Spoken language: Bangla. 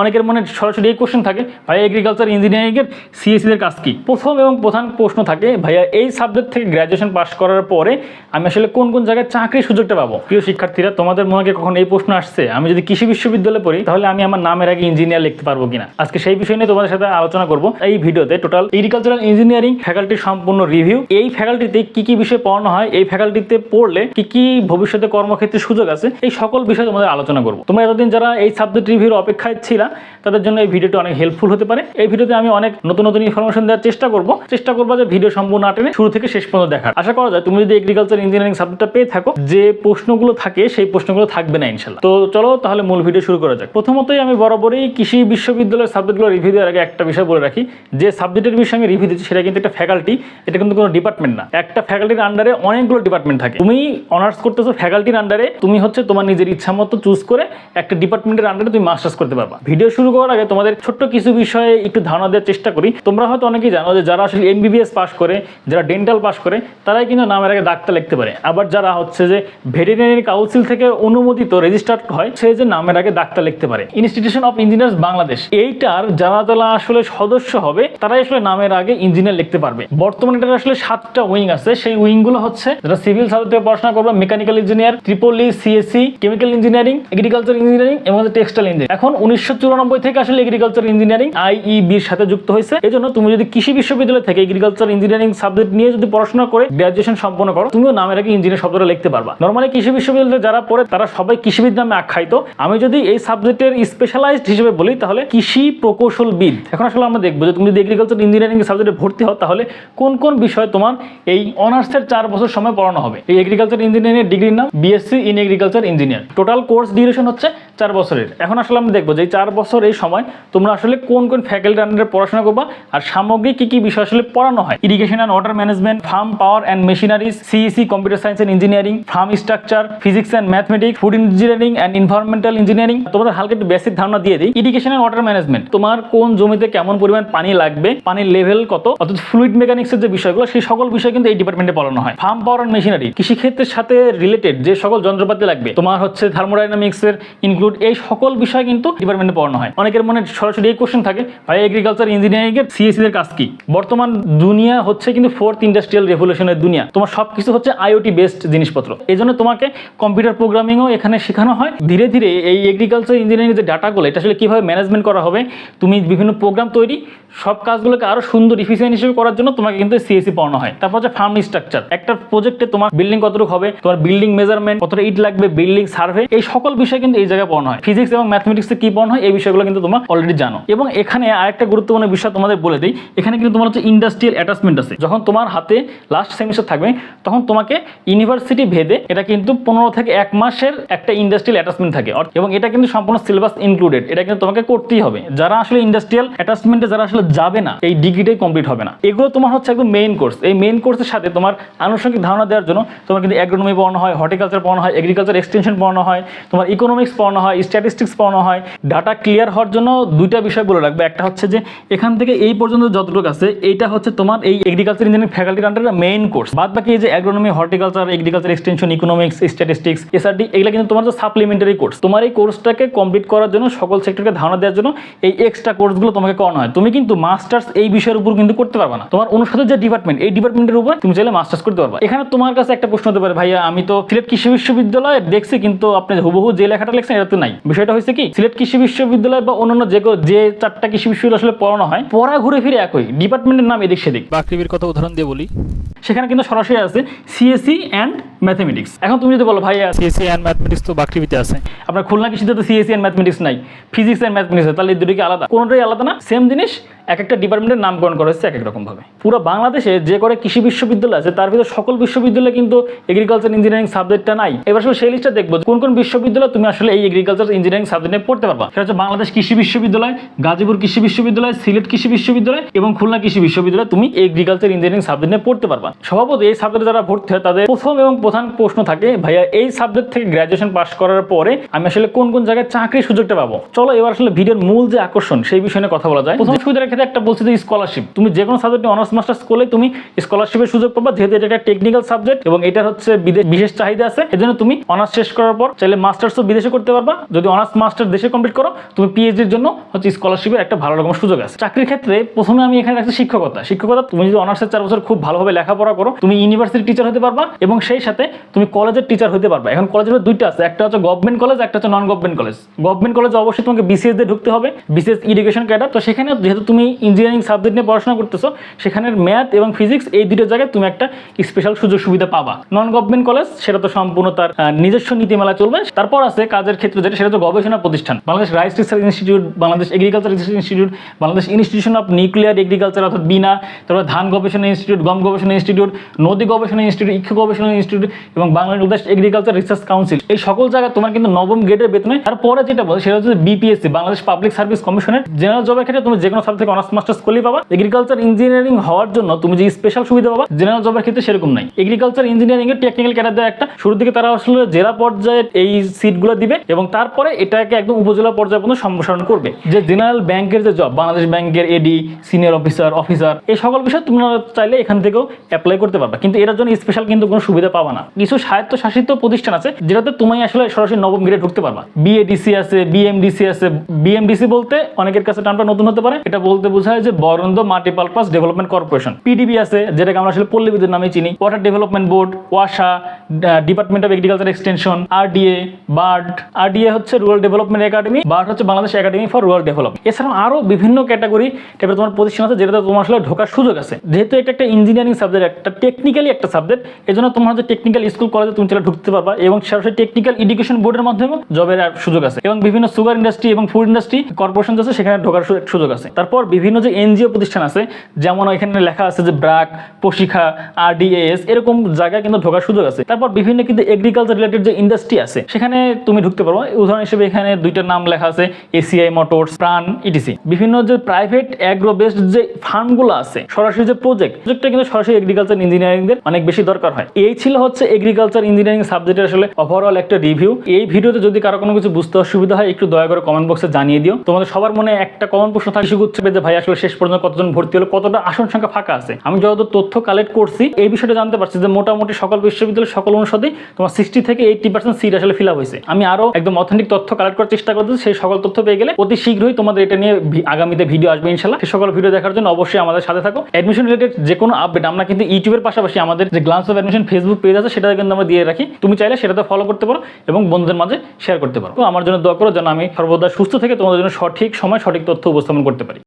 অনেকের মনে সরাসরি এই কোশ্চেন থাকে, ভাইয়া এগ্রিকালচার ইঞ্জিনিয়ারিং এর সিএসসি দের কাজ কি? প্রথম এবং প্রধান প্রশ্ন থাকে, ভাইয়া এই সাবজেক্ট থেকে গ্র্যাজুয়েশন পাস করার পরে আমি আসলে কোন কোন জায়গায় চাকরির সুযোগটা পাবো? প্রিয় শিক্ষার্থীরা, তোমাদের মনে কখন এই প্রশ্ন আসছে? আমি যদি কৃষি বিশ্ববিদ্যালয়ে পড়ি, তাহলে আমি আমার নামের আগে ইঞ্জিনিয়ার লিখতে পারব কিনা? আজকে সেই বিষয় নিয়ে তোমাদের সাথে আলোচনা করব। এই ভিডিওতে টোটাল এগ্রিকালচারাল ইঞ্জিনিয়ারিং ফ্যাকাল্টির সম্পূর্ণ রিভিউ এই ফ্যাকাল্টিতে কি কি বিষয় পড়ানো হয়, এই ফ্যাকাল্টিতে পড়লে কি কি ভবিষ্যতে কর্মক্ষেত্রে সুযোগ আছে, এই সকল বিষয়ে তোমাদের আলোচনা করব। তোমরা এতদিন যারা এই সাবজেক্ট রিভিউর অপেক্ষায় ছিলা তাদের জন্য এই ভিডিওটি অনেক হেল্পফুল হতে পারে। এই ভিডিওতে আমি অনেক নতুন নতুন ইনফরমেশন দেওয়ার চেষ্টা করব। চেষ্টা করব যে ভিডিও সম্পূর্ণ না টেনে শুরু থেকে শেষ পর্যন্ত দেখার। আশা করা যায় তুমি যদি এগ্রিকালচার ইঞ্জিনিয়ারিং সাবজেক্টটা পেয়ে থাকো, যে প্রশ্নগুলো থাকে সেই প্রশ্নগুলো থাকবে না ইনশাল্লাহ তো চলো তাহলে মূল ভিডিও শুরু করা যাক। প্রথমতই আমি বরাবরই কৃষি বিশ্ববিদ্যালয়ের সাবজেক্টগুলো রিভিউ দেওয়ার আগে একটা বিষয় বলে রাখি। যে সাবজেক্টের বিষয়ে আমি রিভিউ দিচ্ছি সেটা কিন্তু একটা ফ্যাকাল্টি এটা কিন্তু কোনো ডিপার্টমেন্ট না। একটা ফ্যাকাল্টির আন্ডারে অনেকগুলো ডিপার্টমেন্ট থাকে। তুমি অনার্স করতেছো ফ্যাকাল্টির আন্ডারে তুমি হচ্ছে তোমার নিজের ইচ্ছা মতো চুজ করে একটা ডিপার্টমেন্টের আন্ডারে তুমি মাস্টার্স করতে পারবা। ভিডিও শুরু করার আগে তোমাদের ছোট্ট কিছু বিষয়ে একটু ধারণা দেওয়ার চেষ্টা করি। তোমরা হয়তো অনেকেই জানো যে যারা আসলে এমবিবিএস পাস করে, যারা ডেন্টাল পাস করে, তারাই কিন্তু নামের আগে ডাক্তার লিখতে পারে। আবার যারা হচ্ছে যে ভেটেরিনারি কাউন্সিল থেকে অনুমোদিত রেজিস্টার্ড হয়, সে যে নামের আগে ডাক্তার লিখতে পারে। ইনস্টিটিউশন অফ ইঞ্জিনিয়ার্স বাংলাদেশ এইটার যারা যারা আসলে সদস্য হবে, তারাই আসলে নামের আগে ইঞ্জিনিয়ার লিখতে পারবে। বর্তমানে এটার আসলে সাতটা উইং আছে। সেই উইংগুলো হচ্ছে যারা সিভিল সার্ভিস থেকে পড়াশোনা করবে mechanical engineer triple E CSC chemical engineering agriculture engineering এবং টেক্সটাইল ইঞ্জিনিয়ারিং এখন উনিশশো চুরানব্বই থেকে আসলে এগ্রিকালচার ইঞ্জিনিয়ারিং আইইবির সাথে যুক্ত হয়েছে। এই জন্য তুমি যদি কৃষি বিশ্ববিদ্যালয় থেকে এগ্রিকালচার ইঞ্জিনিয়ারিং সাবজেক্ট নিয়ে যদি পড়াশোনা করে গ্রাজুয়েশন সম্পন্ন করো, তুমিও নামের আগে ইঞ্জিনিয়ার শব্দটা লিখতে পারবা। নর্মালি কৃষি বিশ্ববিদ্যালয়ে যারা পড়ে, তারা সবাই কৃষিবিদ নামে আখ্যায়িত। আমি যদি এই সাবজেক্টের স্পেশালাইজড হিসেবে বলি, তাহলে কৃষি প্রকৌশলবিদ। এখন আসলে আমরা দেখব যে তুমি যদি এগ্রিকালচার ইঞ্জিনিয়ারিং সাবজেক্টে ভর্তি হও, তাহলে কোন কোন বিষয় তোমার এই অনার্সের চার বছর সময় পড়ানো হবে? এই এগ্রিকালচার ইঞ্জিনিয়ারিং ডিগ্রির নাম BSc in agriculture engineer total course duration হচ্ছে চার বছরের। এখন আসলে আমরা দেখব যে এই চার বছর এই সময় তোমরা আসলে কোন কোন ফ্যাকাল্টি আন্ডারে পড়াশোনা করবা আর সামগ্রিক কি কি বিষয় আসলে পড়ানো হয়। Irrigation and water management farm power and machineries CEC computer science and engineering farm structure physics and mathematics food engineering and environmental engineering তোমাদের হালকা একটু বেসিক ধারণা দিয়ে দিই। ইরিগেশন অ্যান্ড ওয়াটার ম্যানেজমেন্ট তোমার কোন জমিতে কেমন পরিমাণ পানি লাগবে, পানির লেভেল কত, অর্থাৎ ফ্লুইড মেকানিক্সের যে বিষয়গুলো, সেই সকল বিষয় কিন্তু এই ডিপার্টমেন্টে পড়ানো হয়। ফার্ম পাওয়ার অ্যান্ড মেশিনারি কৃষিক্ষেত্রের সাথে রিলেটেড যে সকল যন্ত্রপাতি লাগবে, তোমার হচ্ছে থার্মোডাইনামিক্স এর ইনক্লুড এই সকল বিষয় কিন্তু ডিপার্টমেন্টে পড়ানো হয়। অনেকের মনে সরাসরি এই কোশ্চেন থাকে, ভাই এগ্রিকালচার ইঞ্জিনিয়ারিং এর সিএসসি এর কাজ কি? বর্তমান দুনিয়া হচ্ছে কিন্তু ফোর্থ ইন্ডাস্ট্রিয়াল রেভলিউশনের দুনিয়া। তোমার সবকিছু হচ্ছে আইওটি বেসড জিনিসপত্র। এই জন্য তোমাকে কম্পিউটার প্রোগ্রামিংও এখানে শেখানো হয়। ধীরে ধীরে এই এগ্রিকালচার ইঞ্জিনিয়ারিং যে ডাটাগুলো, এটা আসলে কীভাবে ম্যানেজমেন্ট করা হবে, তুমি বিভিন্ন প্রোগ্রাম তৈরি, সব কাজগুলোকে আরও সুন্দর ইফিসিয়েন্ট হিসেবে করার জন্য তোমাকে কিন্তু সিএসসি পড়ানো হয়। তারপর হচ্ছে ফার্ম স্ট্রাকচার একটা প্রজেক্টে তোমার বিল্ডিং কতটুকু হবে, তোমার বিল্ডিং মেজারমেন্ট কতটা ইট লাগবে বিল্ডিং সার্ভে এই সকল বিষয় কিন্তু এই জায়গায় পড়ানো হয় ফিজিক্স এবং ম্যাথমেটিক্সে কি পড়ানো হয় এই বিষয়গুলো কিন্তু তোমরা অলরেডি জানো। এবং এখানে আরেকটা গুরুত্বপূর্ণ বিষয় তোমাদের বলে দিই, এখানে কিন্তু তোমার হচ্ছে ইন্ডাস্ট্রিয়াল অ্যাটাচমেন্ট আছে। যখন তোমার হাতে লাস্ট সেমিস্টার থাকবে, তখন তোমাকে ইউনিভার্সিটি ভেদে এটা কিন্তু পনেরো থেকে এক মাসের একটা ইন্ডাস্ট্রিয়াল অ্যাটাচমেন্ট থাকে। এবং এটা কিন্তু সম্পূর্ণ সিলেবাস ইনক্লুডেড এটা কিন্তু তোমাকে করতেই হবে। যারা আসলে ইন্ডাস্ট্রিয়াল অ্যাটাচমেন্টে যারা আসলে যাবে না, এই ডিগ্রিটাই কমপ্লিট হবে না। এগুলো তোমার হচ্ছে একদম মেইন কোর্স এই মেইন কোর্সের সাথে তোমার আনুষঙ্গিক ধারণা দেওয়ার জন্য তোমার কিন্তু অ্যাগ্রোনমি পড়ানো হয় হর্টিকালচার পড়ানো হয় এগ্রিকালচার এক্সটেনশন পড়ানো হয়, তোমার ইকোনমিক্স পড়ানো হয় স্ট্যাটিস্টিক্স পড়ানো হয় ডাটা ক্লিয়ার হওয়ার জন্য দুইটা বিষয় বলে রাখবে। একটা হচ্ছে যে, এখান থেকে এই পর্যন্ত যতটুকু আছে, এইটা হচ্ছে তোমার এই এগ্রিকালচার ইঞ্জিনিয়ারিং ফ্যাকাল্টির আন্ডারে মেইন কোর্স বাদ বাকি এই যে agronomy horticulture agriculture extension economics statistics SRD এগুলো কিন্তু তোমার সাপ্লিমেন্টারি কোর্স তোমার এই কোর্সটাকে কমপ্লিট করার জন্য, সকল সেক্টরকে ধারণা দেওয়ার জন্য এই এক্সট্রা কোর্সগুলো তোমাকে করানো হয়। তুমি কিন্তু মাস্টার্স এই বিষয়ের উপর কিন্তু করতে পারবে না। তোমার অনুষদের যে ডিপার্টমেন্ট এই ডিপার্টমেন্টের উপর তুমি চাইলে মাস্টার্স করতে পারবে। এখানে তোমার কাছে একটা প্রশ্ন হতে পারে, ভাইয়া, আমি তো সিলেট কৃষি বিশ্ববিদ্যালয়ে দেখছি, কিন্তু আপনি হুবহু যে লেখাটা লিখছেন, এটা তো নাই। বিষয়টা হয়েছে কি সিলেট কৃষি বিশ্ববিদ্যালয় বা অন্যান্য যে যে চারটা কৃষি বিশ্ববিদ্যালয় আসলে পড়ানো হয় পড়া ঘুরে ফিরে একই। ডিপার্টমেন্টের নাম এদিক সেদিক। বাকৃবির কথা উদাহরণ দিয়ে বলি। সেখানে কিন্তু সরাসরি আছে সিএসসি অ্যান্ড ম্যাথমেটিক্স এখন তুমি যদি বলো ভাইয়া সিএসসি অ্যান্ড ম্যাথমেটিক্স তো বাকৃবিতে আছে। আপনার খুলনা কৃষিতে তো সিএসসি অ্যান্ড ম্যাথমেটিক্স নাই। ফিজিক্স অ্যান্ড ম্যাথমেটিক্স তাহলে এই দুটো আলাদা? কোনোটাই আলাদা না সেম জিনিস এক একটা ডিপার্টমেন্টের নামকরণ করা হচ্ছে এক এক রকম ভাবে পুরো বাংলাদেশে যে করে কৃষি বিশ্ববিদ্যালয় আছে তার ভিতরে সকল বিশ্ববিদ্যালয়ে কিন্তু এগ্রিকালচার ইঞ্জিনিয়ারিং সাবজেক্টটা নাই। এবার আসলে সেই লিস্টটা দেখব কোন কোন বিশ্ববিদ্যালয় তুমি আসলে এই এগ্রিকালচার ইঞ্জিনিয়ারিং সাবজেক্ট নিয়ে পড়তে পারবা। সেটা হচ্ছে বাংলাদেশ কৃষি বিশ্ববিদ্যালয়, গাজীপুর কৃষি বিশ্ববিদ্যালয়, সিলেট কৃষি বিশ্ববিদ্যালয় এবং খুলনা কৃষি বিশ্ববিদ্যালয় তুমি এগ্রিকালচার ইঞ্জিনিয়ারিং সাবজেক্ট নিয়ে পড়তে পারবা। স্বভাবত এই সাবজেক্টে যারা ভর্তি হয়, তাদের প্রথম এবং প্রধান প্রশ্ন থাকে, ভাইয়া, এই সাবজেক্ট থেকে গ্র্যাজুয়েশন পাস করার পরে আমি আসলে কোন কোন জায়গায় চাকরির সুযোগটা পাবো? চলো এবার আসলে ভিডিওর মূল যে আকর্ষণ, সেই বিষয় নিয়ে কথা বলা যায়। প্রথম সুবিধার ক্ষেত্রে একটা বলছি যে স্কলারশিপ তুমি যে কোনো সাবজেক্টে অনার্স মাস্টার্স করলে তুমি স্কলারশিপের সুযোগ পাবা, যেহেতু এটা একটা টেকনিক্যাল সাবজেক্ট এবং এটা হচ্ছে বিদে- বিশেষ চাহিদা আছে। এজন্য তুমি অনার্স শেষ করার পর চাইলে মাস্টার্সও বিদেশে করতে পারবা। পারবা যদি অনার্স মাস্টার দেশে কমপ্লিট করো, তুমি পিএইচডির জন্য হচ্ছে স্কলারশিপের একটা ভালো রকম সুযোগ আছে। চাকরির ক্ষেত্রে প্রথমে আমি এখানে রাখছি শিক্ষকতা। শিক্ষকতা, তুমি যদি অনার্সের চার বছর খুব ভালোভাবে লেখাপড়া করো, তুমি ইউনিভার্সিটি টিচার হতে পারবা এবং সেই সাথে তুমি কলেজের টিচার হতে পারবা। এখন কলেজের দুইটা আছে, একটা হচ্ছে গভর্নমেন্ট কলেজ একটা হচ্ছে নন গভর্নমেন্ট কলেজ গভর্নমেন্ট কলেজে অবশ্যই তোমাকে বিসিএস দিয়ে ঢুকতে হবে বিসিএস এডুকেশন ক্যাডার তো সেখানে যেহেতু তুমি ইঞ্জিনিয়ারিং সাবজেক্ট নিয়ে পড়াশোনা করতেছো, সেখানে ম্যাথ এবং ফিজিক্স এই দুটো জায়গায় তুমি একটা স্পেশাল সুযোগ সুবিধা পাবা। নন গভর্নমেন্ট কলেজ সেটা তো সম্পূর্ণ তার নিজস্ব নীতিমালা চলবে। তারপর আছে কাজের ক্ষেত্রে যেটা, সেটা হচ্ছে গবেষণা প্রতিষ্ঠান। Bangladesh Rice Research Institute, Bangladesh Agriculture Research Institute, Bangladesh Institution of Nuclear Agriculture অর্থাৎ বিনা, তারপর ধান গবেষণা ইনস্টিটিউট, গম গবেষণা ইনস্টিটিউট, নদী গবেষণা ইনস্টিটিউট, ইক্ষু গবেষণা ইনস্টিটিউট এবং বাংলাদেশ এগ্রিকালচার রিসার্চ কাউন্সিল। এই সকল জায়গায় তোমার কিন্তু নবম গ্রেডের বেতনে, তারপরে যেটা বলে, সেটা হচ্ছে বিপিএসসি, বাংলাদেশ পাবলিক সার্ভিস কমিশনের জেনারেল জবের ক্ষেত্রে তুমি যে কোনো সাবজেক্ট অনার্স, মাস্টার্স করলেই পাবা। এগ্রিকালচার ইঞ্জিনিয়ারিং হওয়ার জন্য তুমি যে স্পেশাল সুবিধা পাবা, জেনারেল জবের ক্ষেত্রে সেরকম নাই। এগ্রিকালচার ইঞ্জিনিয়ারিং এর টেকনিক্যাল ক্যাডার একটা, শুরুর দিকে তারা আসলে জেলা পর্যায়ে এই সিটগুলো দিবে এবং তারপরে এটাকে একদম উপজেলা পর্যায়ে পর্যন্ত সম্প্রসারণ করবে। যে জেনারেল ব্যাংকের যে জব বাংলাদেশ ব্যাংকের এডি সিনিয়র অফিসার অফিসার এই সকল বিষয় তোমরা চাইলে এখান থেকেও অ্যাপ্লাই করতে পারবে। কিন্তু এটার জন্য স্পেশাল কিন্তু কোনো সুবিধা পাবা না। কিছু স্বায়ত্তশাসিত প্রতিষ্ঠান আছে, যেটাতে তুমি আসলে সরাসরি নবম গ্রেডে ঢুকতে পারবা। বিএডিসি আছে বিএমডিসি আছে। বিএমডিসি বলতে অনেকের কাছে টার্মটা নতুন হতে পারে। এটা বলতে বোঝায় যে Barind Multipurpose Development Corporation PDB আছে, যেটাকে আমরা আসলে পল্লী বিদ্যুৎ নামে চিনি water development Board Wasa Department of Agriculture Extension RDA BARD RDA হচ্ছে রুরাল ডেভেলপমেন্ট একাডেমি বার্ড হচ্ছে Bangladesh Academy for Rural Development এছাড়াও আরও বিভিন্ন ক্যাটাগরি টাইপের তোমার প্রতিষ্ঠান আছে যেটাতে তোমার আসলে ঢোকার সুযোগ আছে। যেহেতু এটা একটা ইঞ্জিনিয়ারিং সাবজেক্ট একটা টেকনিক্যালি একটা সাবজেক্ট এই জন্য তোমার হচ্ছে টেকনিক্যাল স্কুল কলেজে তুমি চলে ঢুকতে পারবা এবং সরাসরি টেকনিক্যাল এডুকেশন বোর্ডের মাধ্যমে জবের সুযোগ আছে এবং বিভিন্ন সুগার ইন্ডাস্ট্রি এবং ফুড ইন্ডাস্ট্রি কর্পোরেশন আছে, সেখানে ঢোকার সুযোগ আছে। তারপর বিভিন্ন যে এনজিও প্রতিষ্ঠান আছে, যেমন এখানে লেখা আছে যে ব্রাক প্রশিক্ষা আরডিএস এরকম জায়গায় কিন্তু ঢোকার সুযোগ আছে। তারপর বিভিন্ন কিন্তু এগ্রিকালচার রিলেটেড যে ইন্ডাস্ট্রি আছে, সেখানে তুমি ঢুকতে পারো উদাহরণ হিসেবে এখানে দুইটা নাম লেখা আছে এসিআই মোটরস প্রাণ ইটিসি বিভিন্ন যে প্রাইভেট অ্যাগ্রো বেসড যে ফার্মগুলো আছে, সরাসরি যে প্রজেক্ট প্রজেক্টটা কিন্তু সরাসরি এগ্রিকালচার ইঞ্জিনিয়ারিংদের অনেক বেশি দরকার হয়। এই ছিল হচ্ছে এগ্রিকালচার ইঞ্জিনিয়ারিং সাবজেক্টের আসলে ওভারঅল একটা রিভিউ এই ভিডিওতে যদি কারও কোনো কিছু বুঝতে অসুবিধা হয়, একটু দয়া করে কমেন্ট বক্সে জানিয়ে দিও। তোমাদের সবার মনে একটা কমন প্রশ্ন থাকে শিখুচ্ছে যে, ভাই, আসলে শেষ পর্যন্ত কতজন ভর্তি হলো? কতটা আসন সংখ্যা ফাঁকা আছে? আমি যতদূর তথ্য কালেক্ট করছি, এই বিষয়টা জানতে পারছি যে, মোটামুটি সকল বিশ্ববিদ্যালয় সকল অনুষদে তোমার সিক্সটি থেকে এইটি পার্সেন্ট সিট আসলে ফিল আপ হয়েছে। আমি আরও একদম অথেন্টিক তথ্য কালেক্ট করার চেষ্টা করতেছি, সেই সকল তথ্য পেয়ে গেলে অতি শীঘ্রই তোমাদের এটা নিয়ে আগামীতে ভিডিও আসবে ইনশাল্লাহ। সেই সকল ভিডিও দেখার জন্য অবশ্যই আমাদের সাথে থাকো। অ্যাডমিশন রিলেটেড যে কোনো আপডেট আমরা কিন্তু ইউটিউবের পাশাপাশি আমাদের যে glance of admission Facebook page আছে সেটা কিন্তু আমরা দিয়ে রাখি। তুমি চাইলে সেটাতে ফলো করতে পারো এবং বন্ধুদের মাঝে শেয়ার করতে পারো। তো আমার জন্য দোয়া করো যেন আমি সর্বদা সুস্থ থেকে তোমাদের জন্য সঠিক সময় সঠিক তথ্য উপস্থাপন করতে পারি।